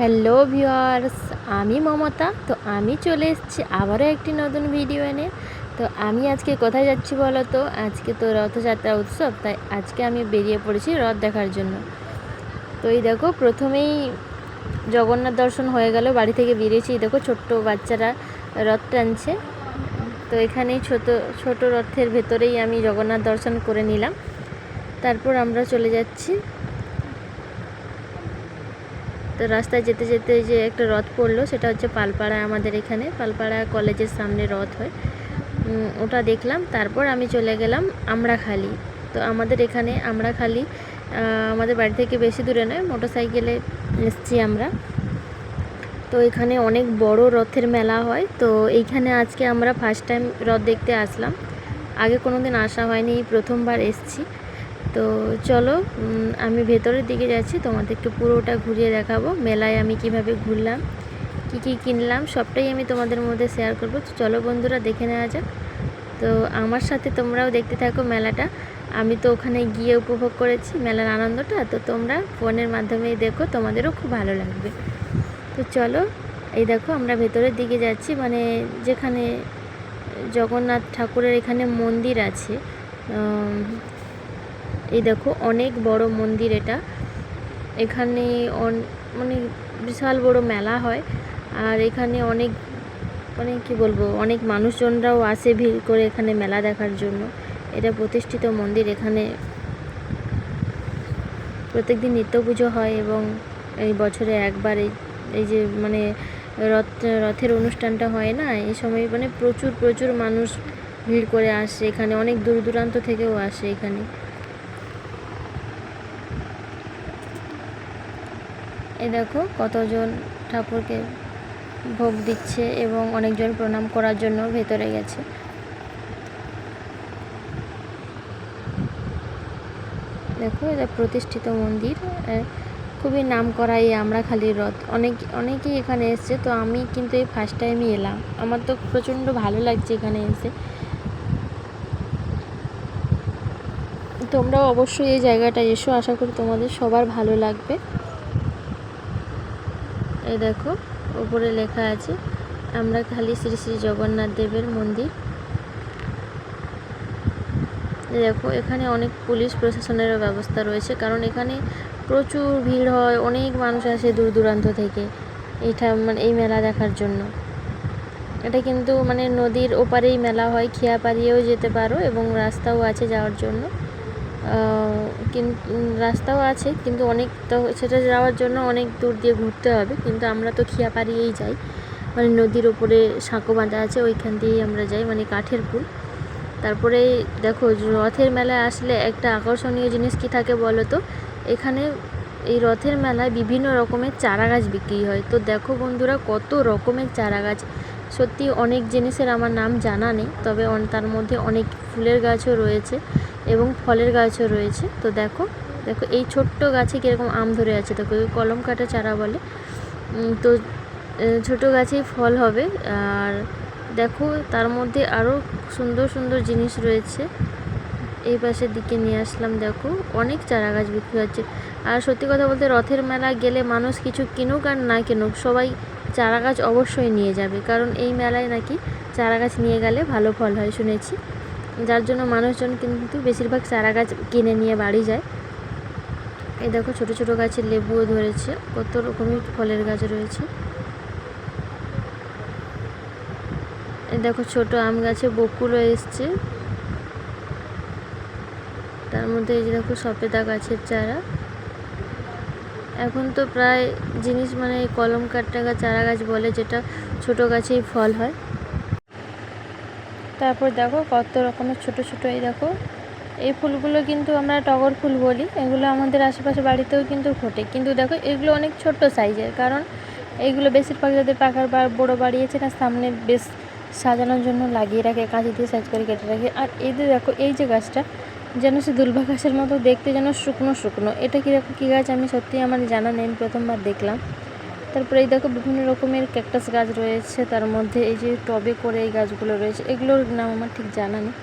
Hello viewers আমি মমতা। তো আমি চলে এসেছি আবারও একটি নতুন ভিডিও এনে। তো আমি আজকে কোথায় যাচ্ছি বলো তো? আজকে তো রথযাত্রা উৎসব, তাই আজকে আমি বেরিয়ে পড়েছি রথ দেখার জন্য। তো এই দেখো, প্রথমেই জগন্নাথ দর্শন হয়ে গেল, বাড়ি থেকে বেরিয়েছি। দেখো, ছোট্ট বাচ্চারা রথ টানছে। তো এখানেই ছোট ছোট রথের ভেতরেই আমি জগন্নাথ দর্শন করে নিলাম। তারপর আমরা চলে যাচ্ছি তো রাস্তায় যেতে যেতে যে একটা রথ পড়ল সেটা হচ্ছে পালপাড়া আমাদের এখানে। পালপাড়া কলেজের সামনে রথ হয়। ওটা দেখলাম তারপর আমি চলে গেলাম আমড়াখালি। তো আমাদের এখানে আমড়াখালি আহ, আমাদের বাড়ি থেকে বেশি দূরে নয় মোটর সাইকেলে এসছি আমরা। তো এখানে অনেক বড় রথের মেলা হয়। তো এইখানে আজকে আমরা ফার্স্ট টাইম রথ দেখতে আসলাম। আগে কোনো দিন আসা হয়নি প্রথমবার এসছি। তো চলো আমি ভেতরের দিকে যাচ্ছি তোমাদেরকে পুরোটা ঘুরিয়ে দেখাবো, মেলায় আমি কীভাবে ঘুরলাম, কি কি কিনলাম, সবটাই আমি তোমাদের মধ্যে শেয়ার করব। তো চলো বন্ধুরা, দেখে নেওয়া যাক। তো আমার সাথে তোমরাও দেখতে থাকো মেলাটা। আমি তো ওখানে গিয়ে উপভোগ করেছি মেলার আনন্দটা, তো তোমরা ফোনের মাধ্যমেই দেখো, তোমাদেরও খুব ভালো লাগবে। তো চলো, এই দেখো, আমরা ভেতরের দিকে যাচ্ছি মানে যেখানে জগন্নাথ ঠাকুরের এখানে মন্দির আছে এই দেখো, অনেক বড় মন্দির এটা। এখানে মানে বিশাল বড় মেলা হয়। আর এখানে অনেক মানে কি বলব, অনেক মানুষজনরাও আসে ভিড় করে এখানে মেলা দেখার জন্য। এটা প্রতিষ্ঠিত মন্দির, এখানে প্রত্যেকদিন নিত্য পুজো হয় এবং এই বছরে একবার এই এই যে মানে রথ, রথের অনুষ্ঠানটা হয় না, এই সময় মানে প্রচুর প্রচুর মানুষ ভিড় করে আসে। এখানে অনেক দূর দূরান্ত থেকেও আসে এখানে। এ দেখো কতজন ঠাকুরকে ভোগ দিচ্ছে এবং অনেকজন প্রণাম করার জন্য ভেতরে গেছে। দেখো এটা প্রতিষ্ঠিত মন্দির খুবই নাম করা এই আমরাখালির রথ। অনেক, অনেকেই এখানে এসছে, তো আমি কিন্তু এই ফার্স্ট টাইমই এলাম। আমার তো প্রচণ্ড ভালো লাগছে এখানে এসে। তোমরাও অবশ্যই এই জায়গাটা এসো, আশা করি তোমাদের সবার ভালো লাগবে। এই দেখো উপরে লেখা আছে, আমরা খালি শ্রী শ্রী জগন্নাথ দেবের মন্দির। দেখো, এখানে অনেক পুলিশ প্রশাসনেরও ব্যবস্থা রয়েছে, কারণ এখানে প্রচুর ভিড় হয়, অনেক মানুষ আসে দূর দূরান্ত থেকে এইটা মানে এই মেলা দেখার জন্য। এটা কিন্তু মানে নদীর ওপারেই মেলা হয় খেয়া পাড়িয়েও যেতে পারো এবং রাস্তাও আছে যাওয়ার জন্য। কিন্তু রাস্তাও আছে, কিন্তু অনেক তো সেটা যাওয়ার জন্য অনেক দূর দিয়ে ঘুরতে হবে, কিন্তু আমরা তো খিয়া পাড়িয়েই যাই। মানে নদীর ওপরে সাঁকো বাঁধা আছে, ওইখান দিয়েই আমরা যাই মানে কাঠের পুল। তারপরে দেখো, রথের মেলায় আসলে একটা আকর্ষণীয় জিনিস কি থাকে বলো তো? এখানে এই রথের মেলায় বিভিন্ন রকমের চারা গাছ বিক্রি হয়। তো দেখো বন্ধুরা, কত রকমের চারা গাছ সত্যি অনেক জিনিসের আমার নাম জানা নেই, তবে তার মধ্যে অনেক ফুলের গাছও রয়েছে। এবং ফলের গাছও রয়েছে। তো দেখো দেখো এই ছোট্ট গাছে কীরকম আম ধরে আছে। দেখো কলম কাটা চারা বলে। তো ছোট গাছেই ফল হবে। আর দেখো, তার মধ্যে আরও সুন্দর সুন্দর জিনিস রয়েছে। এই পাশের দিকে নিয়ে আসলাম, দেখো, অনেক চারা গাছ বিক্রি হচ্ছে। আর সত্যি কথা বলতে রথের মেলা গেলে মানুষ কিছু কিনুক আর না কিনুক, সবাই চারা গাছ অবশ্যই নিয়ে যাবে। কারণ এই মেলায় নাকি চারা গাছ নিয়ে গেলে ভালো ফল হয়, শুনেছি। যার জন্য মানুষজন কিন্তু বেশিরভাগ চারা গাছ কিনে নিয়ে বাড়ি যায়। এই দেখো ছোট ছোট গাছের লেবুও ধরেছে, কত রকমের ফলের গাছ রয়েছে। এই দেখো ছোট আম গাছে বকুলও এসছে। তার মধ্যে এই যে দেখো সপেদা গাছের চারা। এখন তো প্রায় জিনিস মানে এই কলম কাটটা গাছ চারা গাছ বলে, যেটা ছোট গাছেই ফল হয়। তারপর দেখো কত রকমের ছোট ছোট এই দেখো। এই ফুলগুলো কিন্তু আমরা টগর ফুল বলি, এগুলো আমাদের আশেপাশে বাড়িতেও কিন্তু ফোটে। কিন্তু দেখো এগুলো অনেক ছোট সাইজের, কারণ এইগুলো বেশিরভাগ যাদের পাকার বা বড়ো বাড়িয়েছে না, সামনে বেশ সাজানোর জন্য লাগিয়ে রাখে, কাঁচি দিয়ে সাইজ করে কেটে রাখে। আর যে দেখো, এই যে গাছটা, যেন সে দুলভা গাছের মতো দেখতে যেন শুকনো শুকনো। এটা কীরকম কী গাছ? আমি সত্যি আমার জানা নেই প্রথমবার দেখলাম। তারপরে এই দেখো বিভিন্ন রকমের ক্যাকটাস গাছ রয়েছে, তার মধ্যে এই যে টবে করে এই গাছগুলো রয়েছে, এগুলোর নাম আমার ঠিক জানা নেই।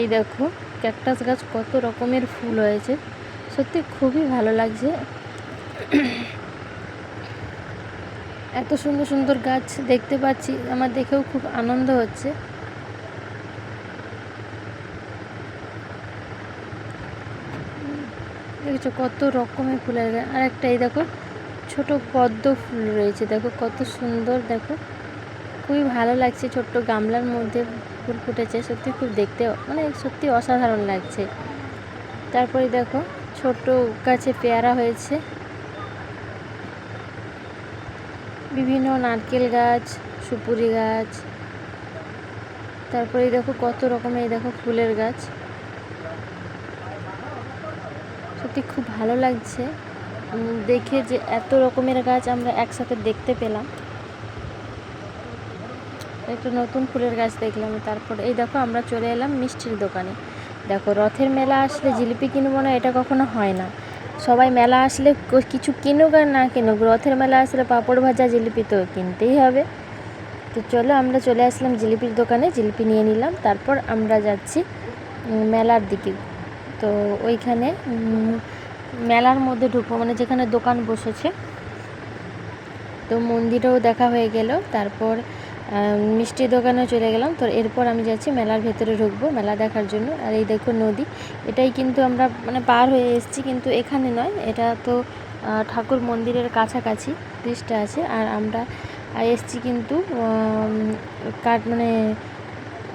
এই দেখো ক্যাকটাস গাছ কত রকমের ফুল হয়েছে, সত্যি খুবই ভালো লাগছে। এত সুন্দর সুন্দর গাছ দেখতে পাচ্ছি, আমার দেখেও খুব আনন্দ হচ্ছে। দেখেছ কত রকমের ফুলের আর একটা এই দেখো ছোট পদ্ম ফুল রয়েছে, দেখো কত সুন্দর, দেখো। খুবই ভালো লাগছে ছোট্ট গামলার মধ্যে ফুল ফুটেছে, সত্যি খুব দেখতে মানে সত্যি অসাধারণ লাগছে। তারপরে দেখো, ছোট গাছে পেয়ারা হয়েছে। বিভিন্ন নারকেল গাছ, সুপুরি গাছ। তারপরে দেখো কত রকমের, দেখো ফুলের গাছ। সত্যি খুব ভালো লাগছে। দেখে যে এত রকমের গাছ আমরা একসাথে দেখতে পেলাম। একটা নতুন ফুলের গাছ দেখলাম, তারপর এই দেখো আমরা চলে এলাম মিষ্টির দোকানে। দেখো, রথের মেলা আসলে জিলিপি কিনবো না, এটা কখনো হয় না। সবাই মেলা আসলে কিছু কিনুক আর না কিনুক, রথের মেলা আসলে পাঁপড় ভাজা, জিলিপি তো কিনতেই হবে। তো চলো আমরা চলে আসলাম জিলিপির দোকানে, জিলিপি নিয়ে নিলাম, তারপর আমরা যাচ্ছি মেলার দিকে। তো ওইখানে মেলার মধ্যে ঢুকবো মানে যেখানে দোকান বসেছে। তো মন্দিরেও দেখা হয়ে গেল তারপর আহ, মিষ্টির দোকানেও চলে গেলাম। তো এরপর আমি যাচ্ছি মেলার ভেতরে ঢুকবো মেলা দেখার জন্য। আর এই দেখো নদী এটাই কিন্তু আমরা মানে পার হয়ে এসেছি কিন্তু এখানে নয়। এটা তো ঠাকুর মন্দিরের কাছাকাছি ব্রিজটা আছে। আর আমরা এসছি কিন্তু কাঠ মানে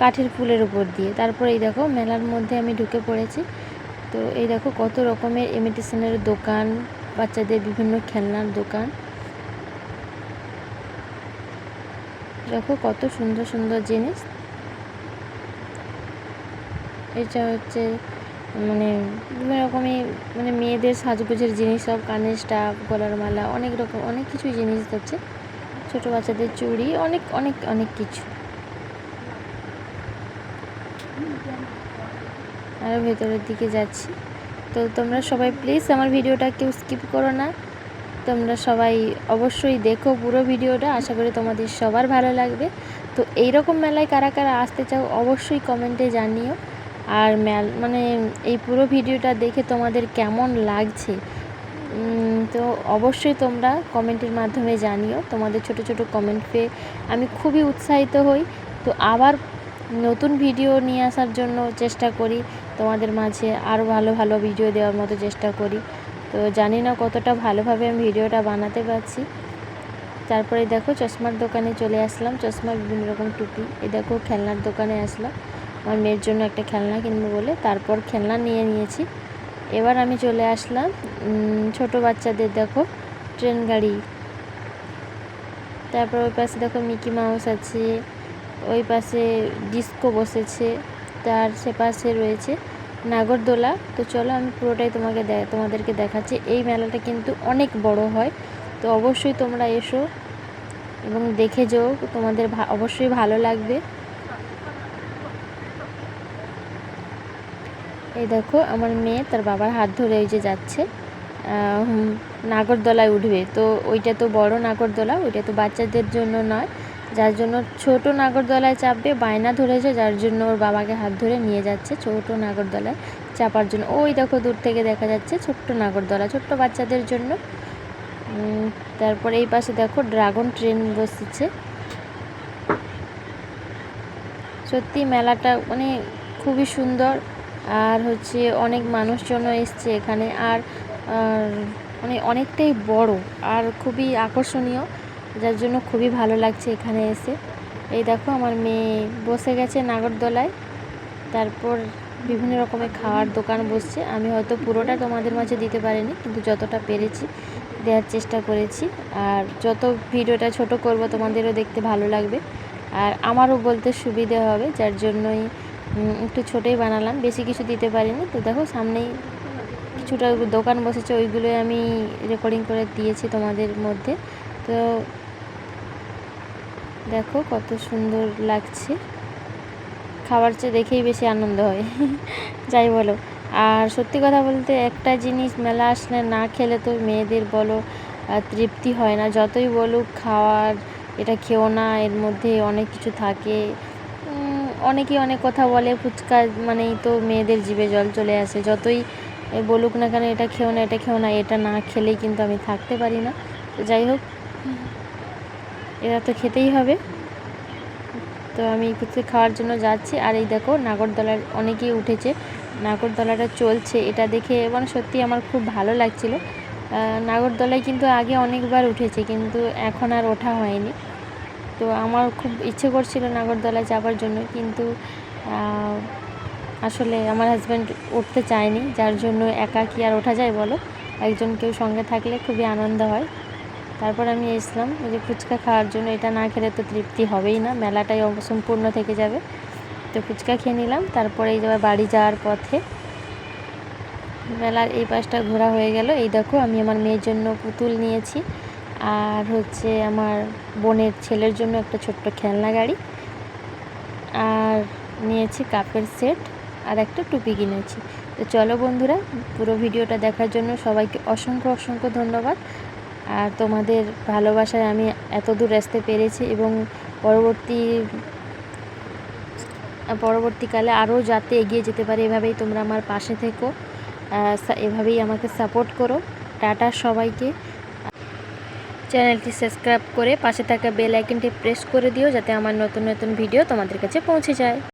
কাঠের ফুলের উপর দিয়ে। তারপর এই দেখো মেলার মধ্যে আমি ঢুকে পড়েছি। তো এই দেখো কত রকমের ইমিটেশনের দোকান, বাচ্চাদের বিভিন্ন খেলনার দোকান। দেখো কত সুন্দর সুন্দর জিনিস। এটা হচ্ছে মানে বিভিন্ন রকমের মানে মেয়েদের সাজগোজের জিনিস সব, কানের স্টাফ, গলার মালা, অনেক রকম, অনেক কিছু জিনিস হচ্ছে। ছোট বাচ্চাদের চুড়ি, অনেক অনেক অনেক কিছু। আরও ভেতরের দিকে যাচ্ছি। তো তোমরা সবাই প্লিজ আমার ভিডিওটা কেউ স্কিপ করো না। তোমরা সবাই অবশ্যই দেখো পুরো ভিডিওটা। আশা করি তোমাদের সবার ভালো লাগবে। তো এই রকম মেলায় কারা কারা আসতে চাও অবশ্যই কমেন্টে জানিও। আর মেল মানে এই পুরো ভিডিওটা দেখে তোমাদের কেমন লাগছে? তো অবশ্যই তোমরা কমেন্টের মাধ্যমে জানিও। তোমাদের ছোট ছোট কমেন্ট পেয়ে আমি খুবই উৎসাহিত হই। তো আবার নতুন ভিডিও নিয়ে আসার জন্য চেষ্টা করি। তোমাদের মাঝে আরও ভালো ভালো ভিডিও দেওয়ার মতো চেষ্টা করি। তো জানি না কতটা ভালোভাবে আমি ভিডিওটা বানাতে পারছি। তারপরে দেখো চশমার দোকানে চলে আসলাম। চশমা বিভিন্ন রকম টুপি। এ দেখো খেলনার দোকানে আসলাম আমার মেয়ের জন্য একটা খেলনা কিনবো বলে তারপর খেলনা নিয়ে নিয়েছি। এবার আমি চলে আসলাম ছোট বাচ্চাদের দেখো ট্রেন গাড়ি। তারপর ওই পাশে দেখো মিকি মাউস আছে, ওই পাশে ডিস্কো বসেছে। তার সে পাশে রয়েছে নাগরদোলা। তো চলো আমি পুরোটাই তোমাকে তোমাদেরকে দেখাচ্ছি। এই মেলাটা কিন্তু অনেক বড় হয়। তো অবশ্যই তোমরা এসো এবং দেখে যেও। তোমাদের অবশ্যই ভালো লাগবে। এই দেখো, আমার মেয়ে তার বাবার হাত ধরে ওই যে যাচ্ছে। নাগরদোলায় উঠবে। তো ওইটা তো বড় নাগরদোলা, ওইটা তো বাচ্চাদের জন্য নয়। যার জন্য ছোট নাগরদোলায় চাপবে, বায়না ধরেছে, যার জন্য ওর বাবাকে হাত ধরে নিয়ে যাচ্ছে ছোট নাগরদোলায় চাপার জন্য। ওই দেখো, দূর থেকে দেখা যাচ্ছে ছোট্ট নাগরদোলা, ছোট্ট বাচ্চাদের জন্য। তারপর এই পাশে দেখো, ড্রাগন ট্রেন বসেছে। সত্যি মেলাটা মানে খুবই সুন্দর। আর হচ্ছে অনেক মানুষজনও এসছে এখানে। আর মানে অনেকটাই বড় আর খুবই আকর্ষণীয়। যার জন্য খুবই ভালো লাগছে এখানে এসে। এই দেখো, আমার মেয়ে বসে গেছে নাগরদোলায়। তারপর বিভিন্ন রকমের খাওয়ার দোকান বসছে। আমি হয়তো পুরোটা তোমাদের মাঝে দিতে পারিনি, কিন্তু যতটা পেরেছি দেওয়ার চেষ্টা করেছি। আর যত ভিডিওটা ছোট করব, তোমাদেরও দেখতে ভালো লাগবে। আর আমারও বলতে সুবিধে হবে, যার জন্যই একটু ছোটোই বানালাম। বেশি কিছু দিতে পারিনি। তো দেখো, সামনেই কিছুটা দোকান বসেছে, ওইগুলোই আমি রেকর্ডিং করে দিয়েছি তোমাদের মধ্যে। তো দেখো কত সুন্দর লাগছে। খাবার চেয়ে দেখেই বেশি আনন্দ হয়। যাই বলো। আর সত্যি কথা বলতে একটা জিনিস মেলা আসলে না খেলে তো মেয়েদের বলো তৃপ্তি হয় না। যতই বলুক খাওয়ার এটা খেও না, এর মধ্যে অনেক কিছু থাকে। অনেকেই অনেক কথা বলে, ফুচকা মানেই তো মেয়েদের জীবে জল চলে আসে। যতই বলুক না কেন এটা খেও না, এটা খেও না, এটা না খেলেই কিন্তু আমি থাকতে পারি না। তো যাই হোক। এরা তো খেতেই হবে। তো আমি ফুচকা খাওয়ার জন্য যাচ্ছি। আর এই দেখো, নাগরদোলার অনেকেই উঠেছে। নাগরদোলাটা চলছে। এটা দেখে মানে সত্যি আমার খুব ভালো লাগছিল। নাগরদোলায় কিন্তু আগে অনেকবার উঠেছে, কিন্তু এখন আর ওঠা হয়নি। তো আমার খুব ইচ্ছে করছিল নাগরদোলায় যাবার জন্য, কিন্তু আসলে আমার হাজব্যান্ড উঠতে চায়নি। যার জন্য একা কি আর ওঠা যায় বলো? একজন কেউ সঙ্গে থাকলে খুবই আনন্দ হয়। তারপর আমি এসলাম ওই যে ফুচকা খাওয়ার জন্য, এটা না খেলে তো তৃপ্তি হবেই না, মেলাটাই অসম্পূর্ণ থেকে যাবে। তো ফুচকা খেয়ে নিলাম, তারপরে এই যাবার বাড়ি যাওয়ার পথে মেলার এই পাশটা ঘোরা হয়ে গেল। এই দেখো, আমি আমার মেয়ের জন্য পুতুল নিয়েছি, আর হচ্ছে আমার বোনের ছেলের জন্য একটা ছোট্ট খেলনা গাড়ি, আর নিয়েছি কাপের সেট, আর একটা টুপি কিনেছি। তো চলো বন্ধুরা, পুরো ভিডিওটা দেখার জন্য সবাইকে অসংখ্য অসংখ্য ধন্যবাদ। আর তোমাদের ভালোবাসায় আমি এত দূর আসতে পেরেছি এবং পরবর্তী, পরবর্তীকালে আরও যাতে এগিয়ে যেতে পারি, এভাবেই তোমরা আমার পাশে থেকো এভাবেই আমাকে সাপোর্ট করো। টাটা সবাইকে। চ্যানেলটি সাবস্ক্রাইব করে পাশে থাকা বেল আইকনটি প্রেস করে দিও যাতে আমার নতুন নতুন ভিডিও তোমাদের কাছে পৌঁছে যায়।